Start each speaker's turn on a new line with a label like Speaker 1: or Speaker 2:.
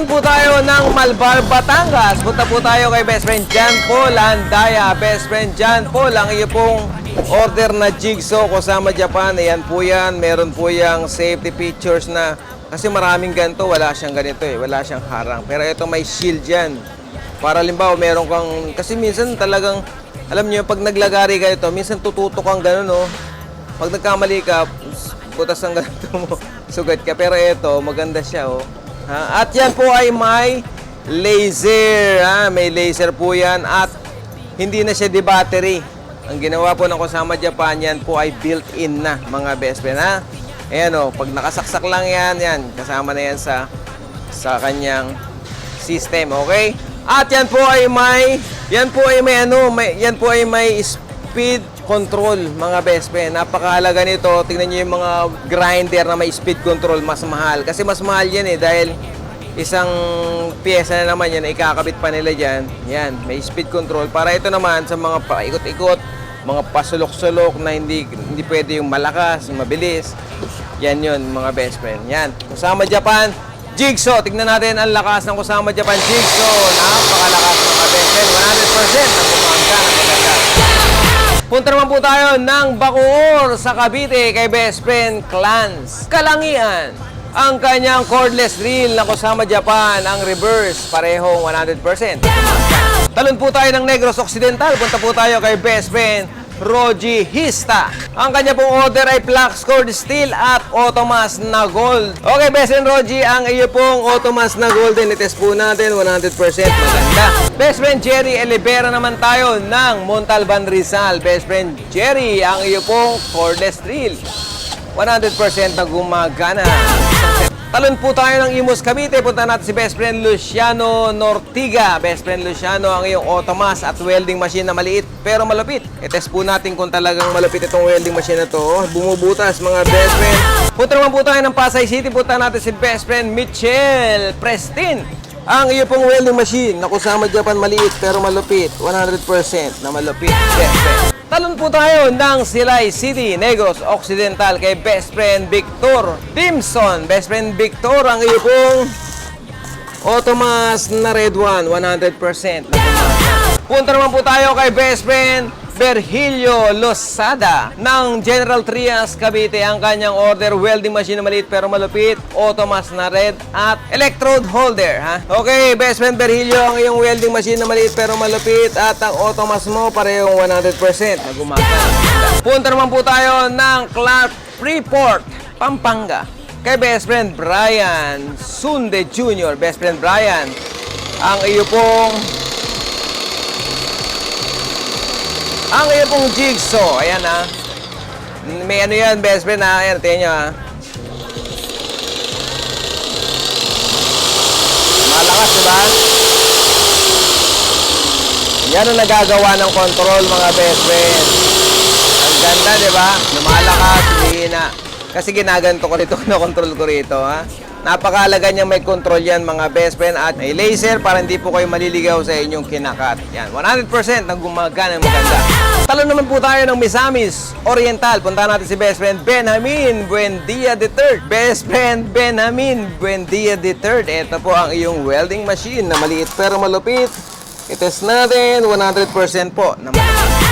Speaker 1: Talon po tayo ng Malbar, Batangas. Punta po tayo kay best friend John Paul Andaya. Best friend John Paul, ang iyo pong order na jigsaw kasama Japan. Ayan po yan. Meron po yung safety features na kasi maraming ganito, wala siyang ganito eh. Wala siyang harang. Pero ito may shield yan. Para limbawa, meron kang... Kasi minsan talagang, alam niyo, pag naglagari ka ito, minsan tututok kang gano'n, no? Pag nagkamali ka, butas ang ganito mo, sugat ka. Pero ito, maganda siya, oh. Ha? At yan po ay may laser, ha? May laser po yan at hindi na siya di battery. Ang ginawa po ng Kusama Japan, yan po ay built-in na, mga best friend, ha? Ayan, oh, pag nakasaksak lang yan, yan, kasama na yan sa sa kanyang system, okay? At yan po ay may yan po ay may ano, may yan po ay may speed control, mga best friend. Napakahalaga nito. Tingnan niyo yung mga grinder na may speed control, mas mahal. Kasi mas mahal yan eh dahil isang pyesa na naman yan, ikakabit pa nila dyan. Yan, may speed control. Para ito naman sa mga paikot-ikot, mga pasulok-sulok na hindi hindi pwede yung malakas, mabilis. Yan yun, mga best friend. Yan. Kusama Japan, Jigsaw. Tignan natin ang lakas ng Kusama Japan Jigsaw. Napakalakas Punta naman po tayo ng Bacoor sa Cavite kay best friend Clans. Kalangian. Ang kanyang cordless drill na Kusama Japan, ang reverse, parehong 100%. Talon po tayo ng Negros Occidental. Punta po tayo kay best friend Roji Hista. Ang kanya pong order ay Flux Cord Steel at Automas na Gold. Okay, best friend Roji, ang iyo pong Automas na Golden. Itest po natin, 100% maganda. Best friend Jerry Elivera naman tayo ng Montalban Rizal. Best friend Jerry, ang iyo pong cordless drill. 100% na gumagana. Talon po tayo ng Imus Cavite. Punta natin si best friend Luciano Nortiga. Best friend Luciano, ang iyong automas at welding machine na maliit pero malupit. I-test po natin kung talagang malupit itong welding machine na to. Bumubutas mga best friend. Punta naman po tayo ng Pasay City. Punta natin si best friend Mitchell Prestin. Ang iyo pong welding machine na kusama Japan maliit pero malupit. 100% na malupit. Friend. Talon po tayo ng Silay City, Negros Occidental kay best friend Victor Dimson. Best friend Victor, ang iyo pong Automas na red one, 100% na. Punta naman po tayo kay best friend Berhilio Losada ng General Trias Cavite. Ang kanyang order, welding machine na maliit pero malupit, automas na red at electrode holder. Ha? Okay, best friend Berhilio, ang iyong welding machine na maliit pero malupit at ang automas mo parehong 100% na gumagana. Punta naman po tayo ng Clark Freeport, Pampanga. Kay best friend Brian Sunde Jr. Best friend Brian, ang iyo pong ang iyo pong jigsaw. Ayan ah. May ano yan, best friend ha. Ayan, tingnan nyo ah. Malakas, di ba? Yan ang nagagawa ng control, mga best friend. Ang ganda, di ba? Lumalakas, humihina. Kasi ginaganto ko rito, na-control ko rito, ha? Napakalaga niya may control yan, mga best friend. At may laser para hindi po kayo maliligaw sa inyong kinakat. Yan, 100% na gumagana maganda. Talo naman po tayo ng Misamis Oriental. Punta natin si best friend Benjamin Buendia III. Best friend Benjamin Buendia III. Ito po ang iyong welding machine na maliit pero malupit. Itest natin, 100% po na malupit.